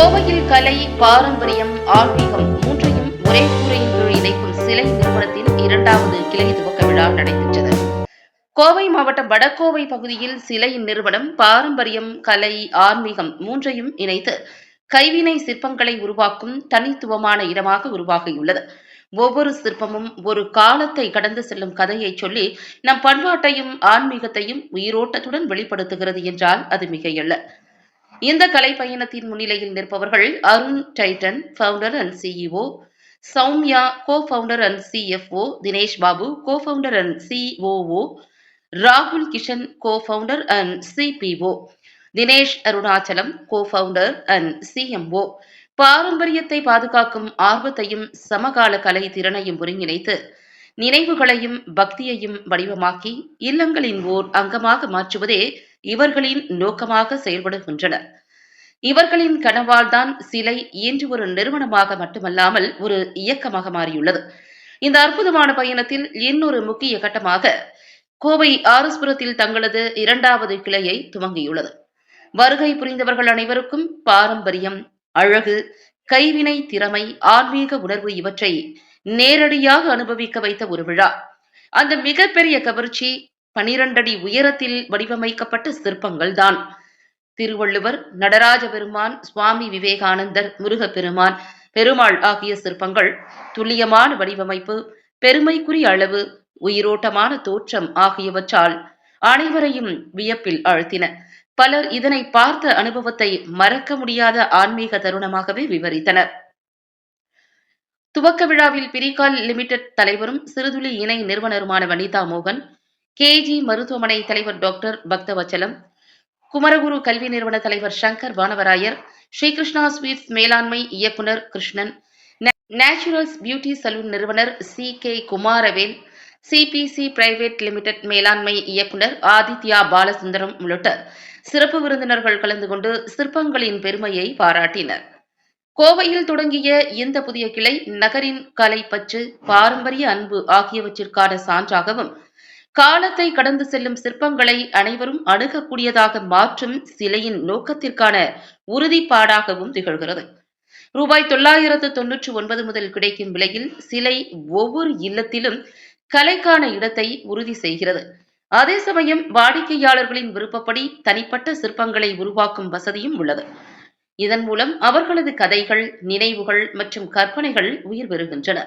கோவையில் கலை பாரம்பரியம் ஆன்மீகம் மூன்றையும் ஒரே கூரையின் கீழ் இணைக்கும் சிலை நிறுவனத்தின் இரண்டாவது கிளை துவக்க விழா நடைபெற்றது. கோவை மாவட்டம் வடகோவை பகுதியில் சிலை நிறுவனம் பாரம்பரியம் கலை ஆன்மீகம் மூன்றையும் இணைத்து கைவினை சிற்பங்களை உருவாக்கும் தனித்துவமான இடமாக உருவாகியுள்ளது. ஒவ்வொரு சிற்பமும் ஒரு காலத்தை கடந்து செல்லும் கதையை சொல்லி நம் பண்பாட்டையும் ஆன்மீகத்தையும் உயிரோட்டத்துடன் வெளிப்படுத்துகிறது என்றால் அது மிகையல்ல. இந்த கலை பயணத்தின் முன்னிலையில் நிற்பவர்கள் Arun Titan founder and CEO Soumya co founder and CFO Dinesh Babu co founder and COO ராகுல் Kishan co founder and CPO Dinesh Arunachalam co founder and CMO பாரம்பரியத்தை பாதுகாக்கும் ஆர்வத்தையும் சமகால கலை திறனையும் ஒருங்கிணைத்து நினைவுகளையும் பக்தியையும் வடிவமாக்கி இல்லங்களின் ஓர் அங்கமாக மாற்றுவதே இவர்களின் நோக்கமாக செயல்படுகின்றனர். இவர்களின் கனவால்தான் சிலை இன்று ஒரு நிறுவனமாக மட்டுமல்லாமல் ஒரு இயக்கமாக மாறியுள்ளது. இந்த அற்புதமான பயணத்தில் இன்னொரு முக்கிய கட்டமாக கோவை ஆரஸ்புரத்தில் தங்களது இரண்டாவது கிளையை துவங்கியுள்ளது. வருகை புரிந்தவர்கள் அனைவருக்கும் பாரம்பரியம் அழகு கைவினை திறமை ஆன்மீக உணர்வு இவற்றை நேரடியாக அனுபவிக்க வைத்த ஒரு விழா. அந்த மிகப்பெரிய கவர்ச்சி பனிரெண்டடி உயரத்தில் வடிவமைக்கப்பட்ட சிற்பங்கள் தான் திருவள்ளுவர் நடராஜ பெருமான் சுவாமி விவேகானந்தர் முருகப்பெருமான் பெருமாள் ஆகிய சிற்பங்கள் துல்லியமான வடிவமைப்பு பெருமைக்குரிய அளவு உயிரோட்டமான தோற்றம் ஆகியவற்றால் அனைவரையும் வியப்பில் ஆழ்த்தின. பலர் இதனை பார்த்த அனுபவத்தை மறக்க முடியாத ஆன்மீக தருணமாகவே விவரித்தனர். துவக்க விழாவில் பிரிகால் லிமிடெட் தலைவரும் சிறுதுளி இணை நிறுவனருமான வனிதா மோகன் கேஜி மருத்துவமனை தலைவர் டாக்டர் பக்தவச்சலம் குமரகுரு கல்வி நிறுவன தலைவர் சங்கர் வானவராயர் ஸ்ரீகிருஷ்ணா ஸ்வீட்ஸ் மேலாண்மை இயக்குனர் கிருஷ்ணன் நேச்சுரல்ஸ் பியூட்டி சலூன் நிறுவனர் C K Kumaravel CBC private limited மேலாண்மை இயக்குனர் ஆதித்யா பாலசுந்தரம் உள்ளிட்ட சிறப்பு விருந்தினர்கள் கலந்து கொண்டு சிற்பங்களின் பெருமையை பாராட்டினர். கோவையில் தொடங்கிய இந்த புதிய கிளை நகரின் கலைப்பற்று பாரம்பரிய அன்பு ஆகியவற்றிற்கான சான்றாகவும் காலத்தை கடந்து செல்லும் சிற்பங்களை அனைவரும் அணுகக்கூடியதாக மாற்றும் சிலையின் நோக்கத்திற்கான உறுதிப்பாடாகவும் திகழ்கிறது. ரூபாய் தொள்ளாயிரத்து தொன்னூற்று ஒன்பது முதல் கிடைக்கும் விலையில் சிலை ஒவ்வொரு இல்லத்திலும் கலைக்கான இடத்தை உறுதி செய்கிறது. அதே சமயம் வாடிக்கையாளர்களின் விருப்பப்படி தனிப்பட்ட சிற்பங்களை உருவாக்கும் வசதியும் உள்ளது. இதன் மூலம் அவர்களது கதைகள் நினைவுகள் மற்றும் கற்பனைகள் உயிர் பெறுகின்றன.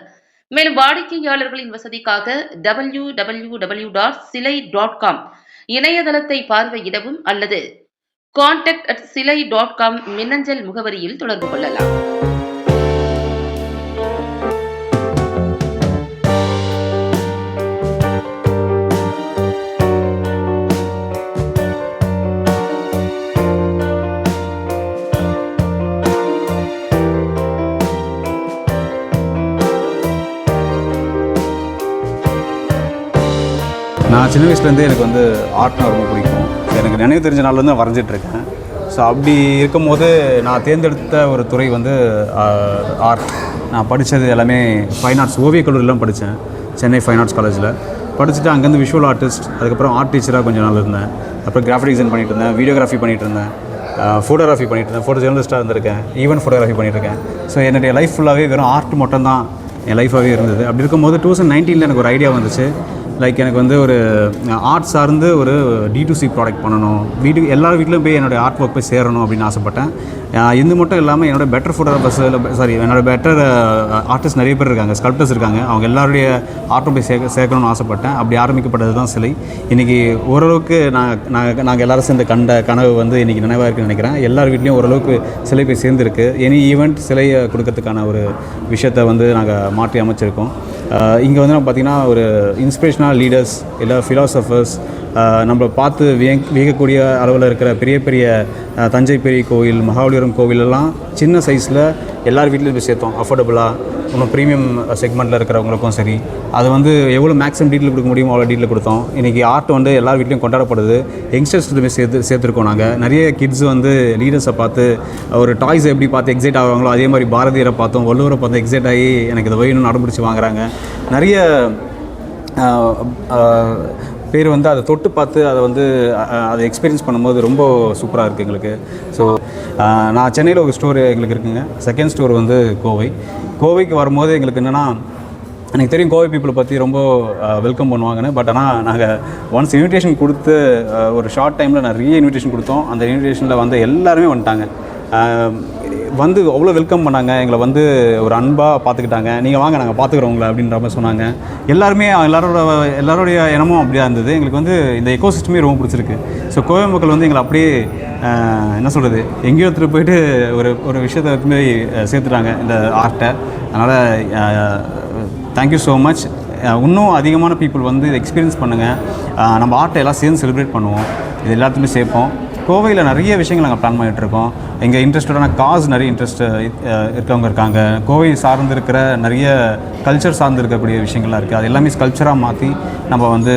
மேலும் வாடிக்கையாளர்களின் வசதிக்காக W W W dot Silai dot com இணையதளத்தை பார்வையிடவும் அல்லது contact at Silai dot com மின்னஞ்சல் முகவரியில் தொடர்பு கொள்ளலாம். நான் சின்ன வயசுலேருந்தே எனக்கு வந்து ஆர்ட்னா ரொம்ப பிடிக்கும். எனக்கு நினைவு தெரிஞ்ச நாள்லேருந்து நான் வரைஞ்சிட்ருக்கேன். ஸோ அப்படி இருக்கும்போது நான் தேர்ந்தெடுத்த ஒரு துறை வந்து ஆர்ட் நான் படித்தது எல்லாமே ஃபைன் ஆர்ட்ஸ் ஓவியக் கல்லூரிலாம் படித்தேன். சென்னை ஃபைன் ஆர்ட்ஸ் காலேஜில் படிச்சுட்டு அங்கேருந்து விஷுவல் ஆர்டிஸ்ட் அதுக்கப்புறம் ஆர்ட் டீச்சராக கொஞ்சம் நாள் இருந்தேன். அப்புறம் கிராஃபிக் டிசைன் பண்ணிட்டு இருந்தேன் வீடியோகிராஃபி பண்ணிட்டு இருந்தேன். ஃபோட்டோகிராஃபி பண்ணிட்டு இருந்தேன். ஃபோட்டோ ஜேர்னலிஸ்ட்டாக இருந்திருக்கேன். ஈவன் ஃபோட்டோகிராஃபி பண்ணியிருக்கேன் ஸோ என்னுடைய லைஃப் ஃபுல்லாகவே வெறும் ஆர்ட் மட்டும் தான் என் லைஃபாகவே இருந்தது. அப்படி இருக்கும்போது டூ தௌசண்ட் நைன்டீனில் எனக்கு ஒரு ஐடியா வந்துச்சு. லைக் எனக்கு வந்து ஒரு ஆர்ட் சார்ந்து ஒரு டி டு ப்ராடக்ட் பண்ணணும். வீட்டுக்கு எல்லார் வீட்லையும் போய் என்னோடய ஆர்ட் ஒர்க் போய் சேரணும் அப்படின்னு ஆசைப்பட்டேன். இந்து இது மட்டும் இல்லாமல் என்னோட பெட்டர் ஃபோட்டோகிராஃபர்ஸ் சாரி என்னோட பெட்டர் ஆர்டிஸ்ட் நிறைய பேர் இருக்காங்க ஸ்கல்ப்டர்ஸ் இருக்காங்க. அவங்க எல்லாருடைய ஆர்ட்டும் போய் சேர்க்க சேர்க்கணும்னு ஆசைப்பட்டேன். அப்படி ஆரம்பிக்கப்பட்டது தான் சிலை. இன்றைக்கி ஓரளவுக்கு நான் நாங்கள் நாங்கள் எல்லோரும் சேர்ந்து கண்ட கனவு வந்து இன்றைக்கி நினைவாக இருக்குன்னு நினைக்கிறேன். எல்லார் வீட்லேயும் ஓரளவுக்கு சிலை போய் சேர்ந்துருக்கு. எனி ஈவெண்ட் சிலையை கொடுக்கறதுக்கான ஒரு விஷயத்தை வந்து நாங்கள் மாற்றி அமைச்சிருக்கோம். இங்கே வந்து நம்ம பார்த்திங்கன்னா ஒரு இன்ஸ்பிரேஷன் இன்ஸ்பிரேஷனல் லீடர்ஸ் இல்லை ஃபிலாசபர்ஸ் நம்மளை பார்த்து வியங் வியக்கக்கூடிய அளவில் இருக்கிற பெரிய பெரிய தஞ்சை பெரிய கோவில் மகாபலிபுரம் கோவிலெல்லாம் சின்ன சைஸில் எல்லார் வீட்லேயும் போய் சேர்த்தோம். அஃபோர்டபுளாக இன்னும் ப்ரீமியம் செக்மெண்ட்டில் இருக்கிறவங்களுக்கும் சரி. அது வந்து எவ்வளோ மேக்ஸிமம் டீட்டெயில் கொடுக்க முடியுமோ அவ்வளோ டீட்டெயில் கொடுத்தோம். இன்றைக்கி ஆர்ட் வந்து எல்லார் வீட்லேயும் கொண்டாடப்படுது. யங்ஸ்டர்ஸ் போய் சேர்த்து சேர்த்துருக்கோம் நாங்கள் நிறைய கிட்ஸ் வந்து லீடர்ஸை பார்த்து ஒரு டாய்ஸ் எப்படி பார்த்து எக்ஸைட் ஆகுறாங்களோ அதே மாதிரி பாரதியரை பார்த்தோம். வள்ளுவரை பார்த்து எக்ஸைட் ஆகி எனக்கு இதை வேணும்னு அடம்பிடிச்சு வாங்குறாங்க. நிறைய பேர் வந்து அதை தொட்டு பார்த்து அதை வந்து அதை எக்ஸ்பீரியன்ஸ் பண்ணும்போது ரொம்ப சூப்பராக இருக்குது எங்களுக்கு. ஸோ நான் சென்னையில் ஒரு ஸ்டோர் எங்களுக்கு இருக்குங்க. செகண்ட் ஸ்டோர் வந்து கோவை. கோவைக்கு வரும்போது எங்களுக்கு என்னென்னா எனக்கு தெரியும் கோவை பீப்புளை பற்றி ரொம்ப வெல்கம் பண்ணுவாங்கன்னு. பட் ஆனால் நாங்கள் ஒன்ஸ் இன்விடேஷன் கொடுத்து ஒரு ஷார்ட் டைமில் நிறைய இன்விடேஷன் கொடுத்தோம். அந்த இன்விடேஷனில் வந்து எல்லாருமே வந்துட்டாங்க. வந்து அவ்வளோ வெல்கம் பண்ணாங்க. எங்களை வந்து ஒரு அன்பாக பார்த்துக்கிட்டாங்க. நீங்கள் வாங்க நாங்கள் பார்த்துக்குறோம் உங்களை அப்படின்ற மாதிரி சொன்னாங்க. எல்லாருமே எல்லாரோட எல்லாருடைய இனமும் அப்படியே இருந்தது. எங்களுக்கு வந்து இந்த எக்கோசிஸ்டமே ரொம்ப பிடிச்சிருக்கு. ஸோ கோவை மக்கள் வந்து எங்களை அப்படியே என்ன சொல்கிறது எங்கேயோ எடுத்துகிட்டு போயிட்டு ஒரு ஒரு விஷயத்தை எடுத்துட்டு போய் சேர்த்துட்டாங்க இந்த ஆர்ட்டை அதனால் தேங்க்யூ ஸோ மச் இன்னும் அதிகமான பீப்புள் வந்து இதை எக்ஸ்பீரியன்ஸ் பண்ணுங்கள் நம்ம ஆர்ட்டை எல்லாம் சேர்ந்து செலிப்ரேட் பண்ணுவோம். இது எல்லாத்துலேயுமே சேர்ப்போம். கோவையில் நிறைய விஷயங்கள் நாங்கள் பிளான் பண்ணிகிட்டு இருக்கோம் எங்கள் இன்ட்ரெஸ்டடான காஸ் நிறைய இன்ட்ரெஸ்ட் இருக்கவங்க இருக்காங்க. கோவை சார்ந்து இருக்கிற நிறைய கல்ச்சர் சார்ந்து இருக்கக்கூடிய விஷயங்கள்லாம் இருக்குது அது எல்லாமே ஸ்கல்ச்சராக மாற்றி நம்ம வந்து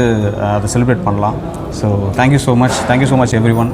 அதை செலிப்ரேட் பண்ணலாம். So thank you so much thank you so much everyone